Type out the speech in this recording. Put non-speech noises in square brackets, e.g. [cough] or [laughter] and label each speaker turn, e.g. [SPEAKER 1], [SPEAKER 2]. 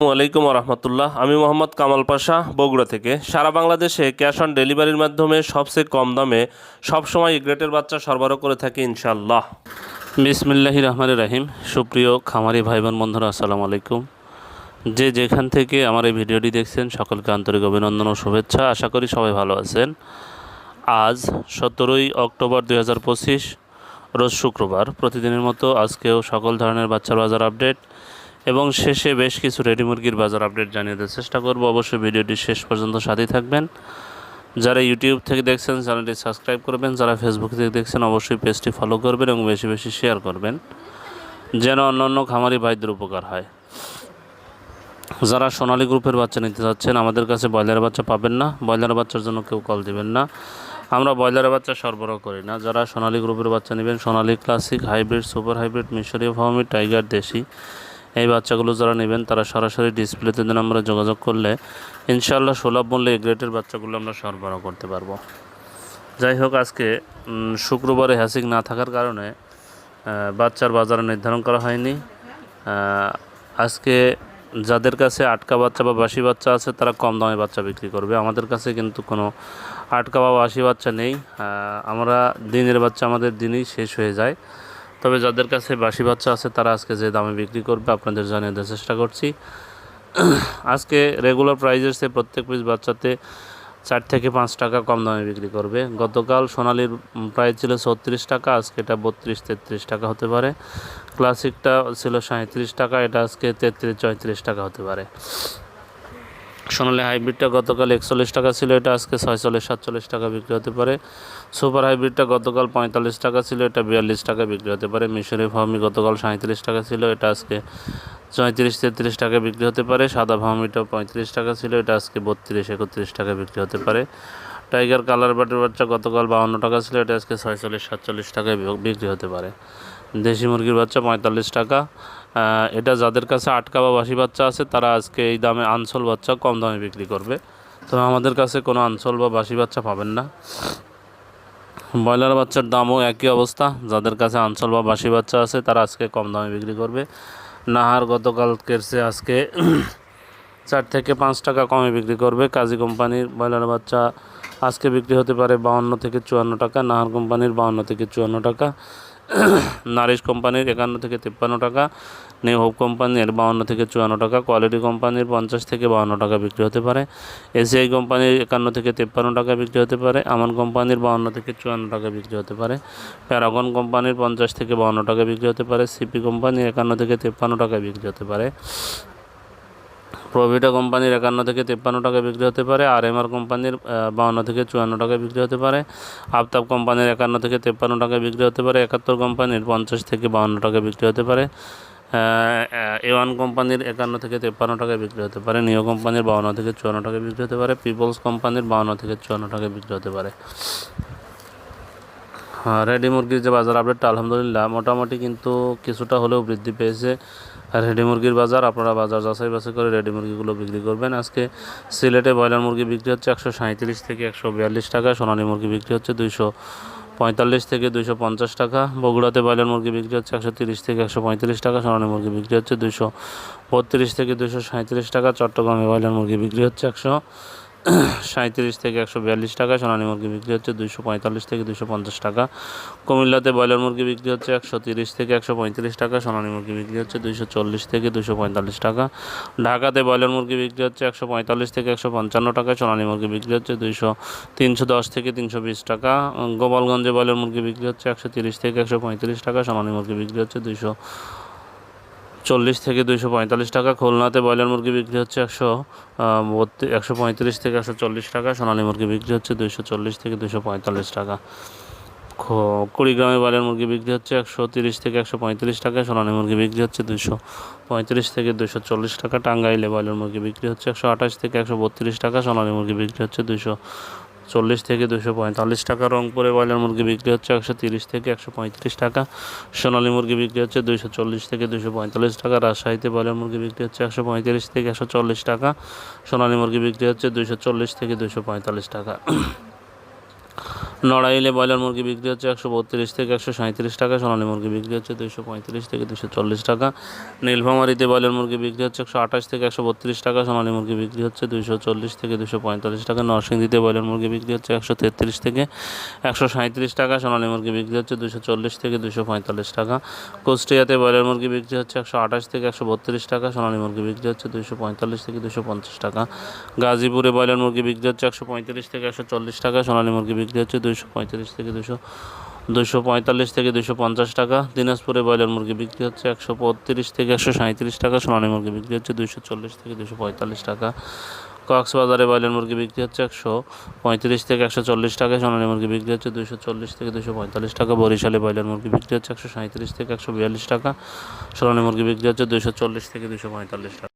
[SPEAKER 1] আলাইকুম রহমতুল্লাহ। আমি মোহাম্মদ কামাল পাশা, বগুড়া থেকে। সারা বাংলাদেশে ক্যাশ অন ডেলিভারির মাধ্যমে সবচেয়ে কম দামে সবসময় গ্রেটের বাচ্চা সরবরাহ করে থাকি ইনশাল্লাহ
[SPEAKER 2] বিসমিল্লাহি রহমান রাহিম। সুপ্রিয় খামারি ভাই বোন বন্ধুরা, আসসালামু আলাইকুম। যে যেখান থেকে আমার এই ভিডিওটি দেখছেন, সকলকে আন্তরিক অভিনন্দন ও শুভেচ্ছা। আশা করি সবাই ভালো আছেন। আজ সতেরোই অক্টোবর দুই হাজার পঁচিশ, রোজ শুক্রবার। প্রতিদিনের মতো আজকেও সকল ধরনের বাচ্চার বাজার আপডেট এবং শেষে বেশ কিছু রেডি মুরগির বাজার আপডেট জানিয়ে দেওয়ার চেষ্টা করব। অবশ্যই ভিডিওটি শেষ পর্যন্ত সাথেই থাকবেন। যারা ইউটিউব থেকে দেখছেন, চ্যানেলটি সাবস্ক্রাইব করবেন। যারা ফেসবুক থেকে দেখছেন, অবশ্যই পেজটি ফলো করবেন এবং বেশি বেশি শেয়ার করবেন, যেন অন্যান্য খামারি ভাইদের উপকার হয়। যারা সোনালী গ্রুপের বাচ্চা নিতে চাচ্ছেন আমাদের কাছে ব্রয়লার বাচ্চা পাবেন না। ব্রয়লার বাচ্চার জন্য কেউ কল দিবেন না। আমরা ব্রয়লার বাচ্চা সরবরাহ করি না। যারা সোনালী গ্রুপের বাচ্চা নেবেন, Sonali classic hybrid super hybrid মিশরীয় ফার্মি টাইগার দেশি। এই বাচ্চাগুলো যারা নেবেন, তারা সরাসরি ডিসপ্লেতে দিন আমরা যোগাযোগ করলে ইনশাআল্লাহ সুলভ মূল্যে এই গ্রেটের বাচ্চাগুলো আমরা সরবরাহ করতে পারব। যাই হোক, আজকে শুক্রবারে হ্যাসিং না থাকার কারণে বাচ্চার বাজার নির্ধারণ করা হয়নি। আজকে যাদের কাছে আটকা বাচ্চা বা বাসি বাচ্চা আছে, তারা কম দামে বাচ্চা বিক্রি করবে। আমাদের কাছে কিন্তু কোনো আটকা বা বাসি বাচ্চা নেই। আমরা দিনের বাচ্চা আমাদের দিনই শেষ হয়ে যায়। তবে যাদের কাছে বাসি বাচ্চা আছে, তারা আজকে যে দামে বিক্রি করবে আপনাদের জানিয়ে দেওয়ার চেষ্টা করছি। [clears throat] আজকে রেগুলার প্রাইজের সে প্রত্যেক পিস বাচ্চাতে চার থেকে পাঁচ টাকা কম দামে বিক্রি করবে। গতকাল সোনালির প্রাইস ছিল ছত্রিশ টাকা, আজকে এটা বত্রিশ, তেত্রিশ টাকা হতে পারে। ক্লাসিকটা ছিল সাঁত্রিশ টাকা, এটা আজকে তেত্রিশ, চৌত্রিশ টাকা হতে পারে। সোনালি হাইব্রিডটা গতকাল একচল্লিশ টাকা ছিল, এটা আজকে ছয়চল্লিশ, সাতচল্লিশ টাকা বিক্রি হতে পারে। সুপার হাইব্রিডটা গতকাল পঁয়তাল্লিশ টাকা ছিল, এটা বিয়াল্লিশ টাকা বিক্রি হতে পারে। মিশরি ফার্মি গতকাল সাঁত্রিশ টাকা ছিল, এটা আজকে চৌত্রিশ, তেত্রিশ টাকা বিক্রি হতে পারে। সাদা ফার্মিটা পঁয়ত্রিশ টাকা ছিল, এটা আজকে বত্রিশ, একত্রিশ টাকা বিক্রি হতে পারে। টাইগার কালার বাটের বাচ্চা গতকাল বাউন্ন টাকা ছিল, এটা আজকে ছয়চল্লিশ, সাতচল্লিশ টাকায় বিক্রি হতে পারে। দেশি মুরগির বাচ্চা পঁয়তাল্লিশ টাকা এটা যাদের কাছে আটকা বা বাসি বাচ্চা আছে, তারা আজকে এই দামে আনসোল বাচ্চা কম দামে বিক্রি করবে। তবে আমাদের কাছে কোনো আনসোল বা বাসি বাচ্চা পাবেন না। ব্রয়লার বাচ্চার দামও একই অবস্থা। যাদের কাছে আনসল বা বাসি বাচ্চা আছে, তারা আজকে কম দামে বিক্রি করবে। নাহার গতকাল কেরসে আজকে [clears throat] চার থেকে পাঁচ টাকা কমে বিক্রি করবে। কাজী কোম্পানির ব্রয়লার বাচ্চা আজকে বিক্রি হতে পারে বাউন্ন থেকে চুয়ান্ন টাকা। নাহার কোম্পানির বাউন্ন থেকে চুয়ান্ন টাকা। নারিশ কোম্পানির একান্ন থেকে তিপ্পান্ন টাকা, নিউ হোপ কোম্পানির বাউন্ন থেকে চুয়ান্ন টাকা, কোয়ালিটি কোম্পানির পঞ্চাশ থেকে বাউন্ন টাকা বিক্রি হতে পারে। এসিআই কোম্পানির একান্ন থেকে তিপ্পান্ন টাকা বিক্রি হতে পারে। আমান কোম্পানির বাউন্ন থেকে চুয়ান্ন টাকা বিক্রি হতে পারে। প্যারাগন কোম্পানির পঞ্চাশ থেকে বাউন্ন টাকা বিক্রি হতে পারে। সিপি কোম্পানির একান্ন থেকে তিপ্পান্ন টাকা বিক্রি হতে পারে। প্রভিটা কোম্পানির একান্ন থেকে তিপ্পান্ন টাকা বিক্রি হতে পারে আর এমআর কোম্পানির বাউন্ন থেকে চুয়ান্ন টাকা বিক্রি হতে পারে আফতাব কোম্পানির একান্ন থেকে তিপ্পান্ন টাকা বিক্রি হতে পারে, একাত্তর কোম্পানির পঞ্চাশ থেকে বাউন্ন টাকা বিক্রি হতে পারে এ ওয়ান কোম্পানির একান্ন থেকে তিপ্পান্ন টাকায় বিক্রি হতে পারে নিও কোম্পানির বাউন্ন থেকে চুয়ান্ন টাকায় বিক্রি হতে পারে পিপলস কোম্পানির বাউন্ন থেকে চুয়ান্ন টাকায় বিক্রি হতে পারে। রেডি মুরগির যে বাজার আপডেটটা আলহামদুলিল্লাহ, মোটামুটি কিন্তু কিছুটা হলেও বৃদ্ধি পেয়েছে। আর রেডি মুরগির বাজার, আপনারা বাজার যাচাই বাছাই করে রেডি মুরগিগুলো বিক্রি করবেন। আজকে সিলেটে ব্রয়লার মুরগি বিক্রি হচ্ছে একশো সাঁত্রিশ থেকে একশো বিয়াল্লিশ টাকা, সোনালী মুরগি বিক্রি হচ্ছে দুইশো পঁয়তাল্লিশ থেকে দুইশো পঞ্চাশ টাকা, বগুড়াতে ব্রয়লার মুরগি বিক্রি হচ্ছে একশো তিরিশ থেকে একশো পঁয়ত্রিশ টাকা, সোনালী মুরগি বিক্রি হচ্ছে দুইশো বত্রিশ থেকে দুইশো সাঁত্রিশ টাকা, চট্টগ্রামে ব্রয়লার মুরগি বিক্রি হচ্ছে একশো সাঁত্রিশ থেকে একশো বিয়াল্লিশ টাকা, সোনালী মুরগি বিক্রি হচ্ছে দুইশো পঁয়তাল্লিশ থেকে দুশো পঞ্চাশ টাকা। কুমিল্লাতে ব্রয়লার মুরগি বিক্রি হচ্ছে একশো তিরিশ থেকে একশো পঁয়ত্রিশ টাকা, সোনালী মুরগি বিক্রি হচ্ছে দুইশো চল্লিশ থেকে দুশো পঁয়তাল্লিশ টাকা। ঢাকাতে ব্রয়লার মুরগি বিক্রি হচ্ছে একশো পঁয়তাল্লিশ থেকে একশো পঞ্চান্ন টাকা, সোনালী মুরগি বিক্রি হচ্ছে দুইশো তিনশো দশ থেকে তিনশো বিশ টাকা। গোপালগঞ্জে ব্রয়লার মুরগি বিক্রি হচ্ছে একশো তিরিশ থেকে একশো পঁয়ত্রিশ টাকা, সোনালী মুরগি বিক্রি হচ্ছে দুইশো চল্লিশ থেকে দুইশো পঁয়তাল্লিশ টাকা। খুলনাতে ব্রয়লার মুরগি বিক্রি হচ্ছে একশো একশো পঁয়ত্রিশ থেকে একশো চল্লিশ টাকা। সোনালী মুরগি বিক্রি হচ্ছে দুইশো চল্লিশ থেকে দুইশো পঁয়তাল্লিশ টাকা। কুড়িগ্রামে ব্রয়লার মুরগি বিক্রি হচ্ছে একশো তিরিশ থেকে একশো পঁয়ত্রিশ টাকা। সোনালী মুরগি বিক্রি হচ্ছে দুশো পঁয়ত্রিশ থেকে দুশো চল্লিশ টাকা। টাঙ্গাইলে ব্রয়লার মুরগি বিক্রি হচ্ছে একশো আঠাশ থেকে একশো বত্রিশ টাকা। সোনালী মুরগি বিক্রি হচ্ছে দুইশো চল্লিশ থেকে দুশো পঁয়তাল্লিশ টাকা। রংপুরে ব্রয়লার মুরগি বিক্রি হচ্ছে একশো তিরিশ থেকে একশো পঁয়ত্রিশ টাকা। সোনালী মুরগি বিক্রি হচ্ছে দুশো চল্লিশ থেকে দুশো পঁয়তাল্লিশ টাকা। রাজশাহীতে ব্রয়লার মুরগি বিক্রি হচ্ছে একশো পঁয়ত্রিশ থেকে একশো চল্লিশ টাকা। সোনালী মুরগি বিক্রি হচ্ছে দুশো চল্লিশ থেকে দুশো পঁয়তাল্লিশ টাকা। নড়াইলে ব্রয়লার মুরগি বিক্রি হচ্ছে একশো বত্রিশ থেকে একশো সাঁত্রিশ টাকা সোনালী মুরগি বিক্রি হচ্ছে দুইশো পঁয়ত্রিশ থেকে দুশো চল্লিশ টাকা নীলফামারিতে ব্রয়লার মুরগি বিক্রি হচ্ছে একশো আঠাশ থেকে একশো বত্রিশ টাকা সোনালী মুরগি বিক্রি হচ্ছে দুইশো চল্লিশ থেকে দুশো পঁয়তাল্লিশ টাকা নরসিংদীতে ব্রয়লার মুরগি বিক্রি হচ্ছে একশো তেত্রিশ থেকে একশো সাঁত্রিশ টাকা সোনালী মুরগি বিক্রি হচ্ছে দুশো চল্লিশ থেকে দুশো পঁয়তাল্লিশ টাকা কুষ্টিয়াতে ব্রয়লার মুরগি বিক্রি হচ্ছে একশো আঠাশ থেকে একশো বত্রিশ টাকা সোনালী মুরগি বিক্রি হচ্ছে দুশো পঁয়তাল্লিশ থেকে দুশো পঞ্চাশ টাকা গাজীপুরে ব্রয়লার মুরগি বিক্রি হচ্ছে একশো পঁয়ত্রিশ থেকে একশো চল্লিশ টাকা সোনালী মুরগি বিক্রি হচ্ছে দুশো পঁয়ত্রিশ থেকে দুশো দুশো পঁয়তাল্লিশ থেকে দুশো পঞ্চাশ টাকা। দিনাজপুরে ব্রয়লার মুরগি বিক্রি হচ্ছে একশো বত্রিশ থেকে একশো সাঁত্রিশ টাকা, সোনালী মুরগি বিক্রি হচ্ছে দুশো চল্লিশ থেকে দুশো পঁয়তাল্লিশ টাকা। কক্সবাজারে ব্রয়লার মুরগি বিক্রি হচ্ছে একশো পঁয়ত্রিশ থেকে একশো চল্লিশ টাকা, সোনালী মুরগি বিক্রি হচ্ছে দুশো চল্লিশ থেকে দুশো পঁয়তাল্লিশ টাকা। বরিশালে ব্রয়লার মুরগি বিক্রি হচ্ছে একশো সাঁত্রিশ থেকে একশো বিয়াল্লিশ টাকা, সোনালী মুরগি বিক্রি হচ্ছে দুশো চল্লিশ থেকে দুশো পঁয়তাল্লিশ টাকা।